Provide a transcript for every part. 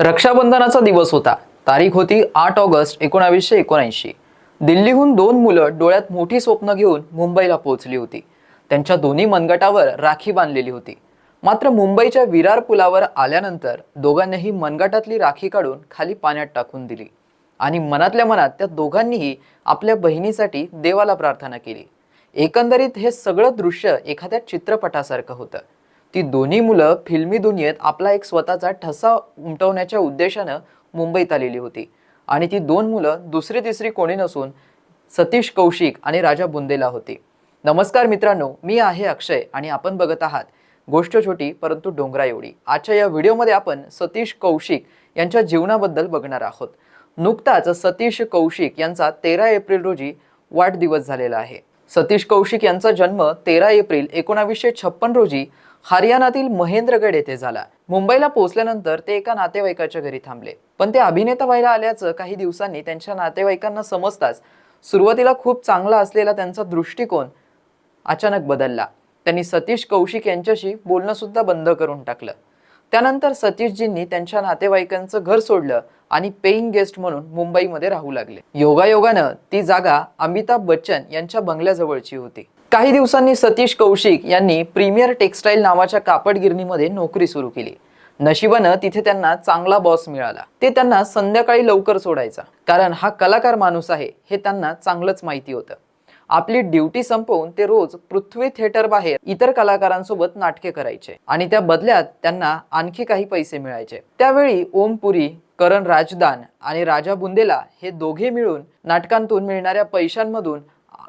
रक्षाबंधनाचा दिवस होता. तारीख होती आठ ऑगस्ट एकोणावीसशे एकोणऐंशी. दिल्लीहून दोन मुलं डोळ्यात मोठी स्वप्न घेऊन मुंबईला पोहोचली होती. त्यांच्या दोन्ही मनगटावर राखी बांधलेली होती. मात्र मुंबईच्या विरार पुलावर आल्यानंतर दोघांनीही मनगटातली राखी काढून खाली पाण्यात टाकून दिली. आणि मनातल्या मनात त्या दोघांनीही आपल्या बहिणीसाठी देवाला प्रार्थना केली. एकंदरीत हे सगळं दृश्य एखाद्या चित्रपटासारखं होतं. ती दोन्ही मुलं फिल्मी दुनियेत आपला एक स्वतःचा ठसा उमटवण्याच्या उद्देशानं मुंबईत आलेली होती. आणि ती दोन मुलं दुसरी तिसरी कोणी नसून सतीश कौशिक आणि राजा बुंदेला होती. नमस्कार मित्रांनो मी आहे अक्षय आणि आपण बघत आहात गोष्ट छोटी परंतु डोंगरा एवढी. आजच्या या व्हिडिओमध्ये आपण सतीश कौशिक यांच्या जीवनाबद्दल बघणार आहोत. नुकताच सतीश कौशिक यांचा तेरा एप्रिल रोजी वाढदिवस झालेला आहे. सतीश कौशिक यांचा जन्म तेरा एप्रिल एकोणावीसशे छप्पन रोजी हरियाणातील महेंद्रगड येथे झाला. मुंबईला पोहोचल्यानंतर ते एका नातेवाईकाच्या घरी थांबले. पण ते अभिनेता व्हायला आल्याचं काही दिवसांनी त्यांच्या नातेवाईकांना समजताच सुरुवातीला खूप चांगला असलेला त्यांचा दृष्टिकोन अचानक बदलला. त्यांनी सतीश कौशिक यांच्याशी बोलणं सुद्धा बंद करून टाकलं. त्यानंतर सतीशजींनी त्यांच्या नातेवाईकांचं घर सोडलं आणि पेईंग गेस्ट म्हणून मुंबईमध्ये राहू लागले. योगायोगानं ती जागा अमिताभ बच्चन यांच्या बंगल्याजवळची होती. काही दिवसांनी सतीश कौशिक यांनी प्रीमियर टेक्सटाईल नावाच्या कापड गिरणीमध्ये नोकरी सुरू केली. नशिबानं तिथे त्यांना चांगला बॉस मिळाला. ते त्यांना संध्याकाळी लवकर सोडायचा. कारण हा कलाकार माणूस आहे हे त्यांना चांगलंच माहिती होतं. आपली ड्युटी संपवून ते रोज पृथ्वी थिएटर बाहेर इतर कलाकारांसोबत नाटके करायचे. आणि त्या बदल्यात त्यांना आणखी काही पैसे मिळायचे. त्यावेळी ओम पुरी करण राजदान आणि राजा बुंदेला हे दोघे मिळून नाटकांतून मिळणाऱ्या पैशांमधून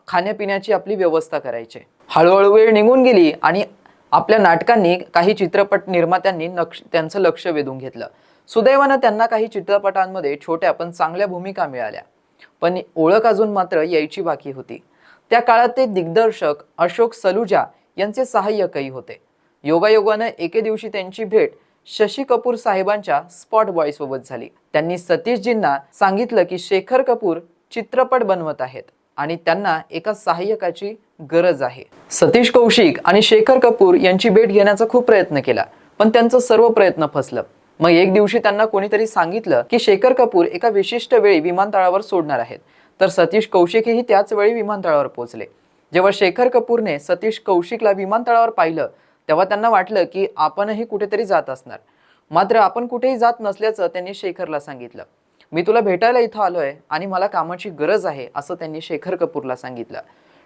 खाण्यापिण्याची आपली व्यवस्था करायचे. हळूहळू वेळ निघून गेली आणि आपल्या नाटकांनी काही चित्रपट निर्मात्यांनी नक्ष त्यांचं लक्ष वेधून घेतलं. सुदैवानं त्यांना काही चित्रपटांमध्ये छोट्या पण चांगल्या भूमिका मिळाल्या. पण ओळख अजून मात्र यायची बाकी होती. त्या काळात ते दिग्दर्शक अशोक सलुजा यांचे सहाय्यकही होते. योगायोगानं एके दिवशी त्यांची भेट शशी कपूर साहेबांच्या स्पॉट बॉय सोबत झाली. त्यांनी सतीशजींना सांगितलं की शेखर कपूर चित्रपट बनवत आहेत. आणि त्यांना एका सहाय्यकाची गरज आहे. सतीश कौशिक आणि शेखर कपूर यांची भेट घेण्याचा खूप प्रयत्न केला पण त्यांचं सर्व प्रयत्न फसलं. मग एक दिवशी त्यांना कोणीतरी सांगितलं की शेखर कपूर एका विशिष्ट वेळी विमानतळावर सोडणार आहेत. तर सतीश कौशिकही त्याच वेळी विमानतळावर पोहोचले. जेव्हा शेखर कपूरने सतीश कौशिकला विमानतळावर पाहिलं तेव्हा त्यांना वाटलं की आपणही कुठेतरी जात असणार. मात्र आपण कुठेही जात नसल्याचं त्यांनी शेखरला सांगितलं. मी तुला भेटायला इथं आलोय आणि मला कामाची गरज आहे असं त्यांनी शेखर कपूरला सांगितलं.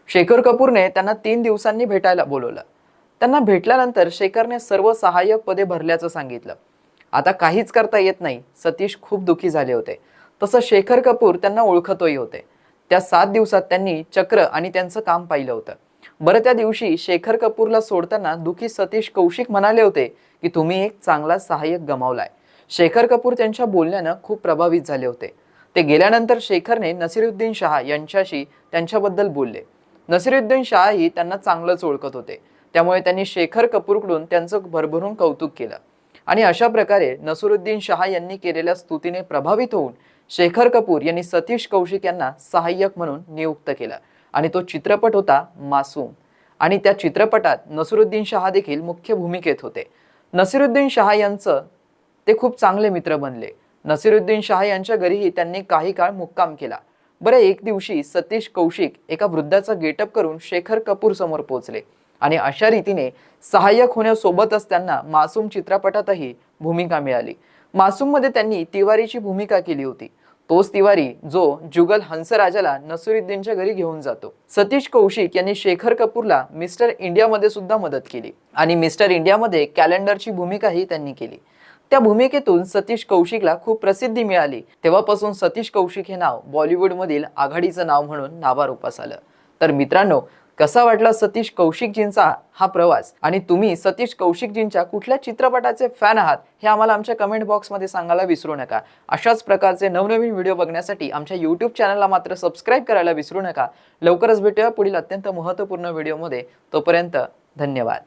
शेखर कपूरने त्यांना तीन दिवसांनी भेटायला बोलवलं. त्यांना भेटल्यानंतर शेखरने सर्व सहाय्यक पदे भरल्याचं सांगितलं. आता काहीच करता येत नाही. सतीश खूप दुखी झाले होते. तसं शेखर कपूर त्यांना ओळखतही होते. त्या सात दिवसात त्यांनी चक्र आणि त्यांचं काम पाहिलं होतं. बरं त्या दिवशी शेखर कपूरला सोडताना दुखी सतीश कौशिक म्हणाले होते की तुम्ही एक चांगला सहाय्यक गमावलाय. शेखर कपूर त्यांच्या बोलण्यानं खूप प्रभावित झाले होते. ते गेल्यानंतर शेखरने नसिरुद्दीन शहा यांच्याशी त्यांच्याबद्दल बोलले. नसिरुद्दीन शहाही त्यांना चांगलंच ओळखत होते. त्यामुळे त्यांनी शेखर कपूरकडून त्यांचं भरभरून कौतुक केलं. आणि अशा प्रकारे नसरुद्दीन शहा यांनी केलेल्या स्तुतीने प्रभावित होऊन शेखर कपूर यांनी सतीश कौशिक यांना सहाय्यक म्हणून नियुक्त केलं. आणि तो चित्रपट होता मासूम. आणि त्या चित्रपटात नसरुद्दीन शहा देखील मुख्य भूमिकेत होते. नसिरुद्दीन शहा यांचं ते खूप चांगले मित्र बनले. नसिरुद्दीन शाह यांच्या घरीही त्यांनी काही काळ मुक्काम केला. बरं एक दिवशी सतीश कौशिक एका वृद्धाचा गेटअप करून शेखर कपूर समोर पोहोचले आणि अशा रीतीने सहाय्यक होण्यासोबतच त्यांना मासूम चित्रपटातही भूमिका मिळाली. मासूममध्ये त्यांनी तिवारीची भूमिका केली होती. तोच तिवारी जो जुगल हंसराजाला नसुरुद्दीनच्या घरी घेऊन जातो. सतीश कौशिक यांनी शेखर कपूरला मिस्टर इंडियामध्ये सुद्धा मदत केली आणि मिस्टर इंडियामध्ये कॅलेंडरची भूमिकाही त्यांनी केली. त्या भूमिकेतून सतीश कौशिकला खूप प्रसिद्धी मिळाली. तेव्हापासून सतीश कौशिक हे नाव बॉलिवूडमधील आघाडीचं नाव म्हणून नावारूपास आलं. तर मित्रांनो कसा वाटला सतीश कौशिकजींचा हा प्रवास? आणि तुम्ही सतीश कौशिकजींच्या कुठल्या चित्रपटाचे फॅन आहात हे आम्हाला आमच्या कमेंट बॉक्समध्ये सांगायला विसरू नका. अशाच प्रकारचे नवनवीन व्हिडिओ बघण्यासाठी आमच्या यूट्यूब चॅनलला मात्र सबस्क्राईब करायला विसरू नका. लवकरच भेटूया पुढील अत्यंत महत्त्वपूर्ण व्हिडिओमध्ये तोपर्यंत धन्यवाद.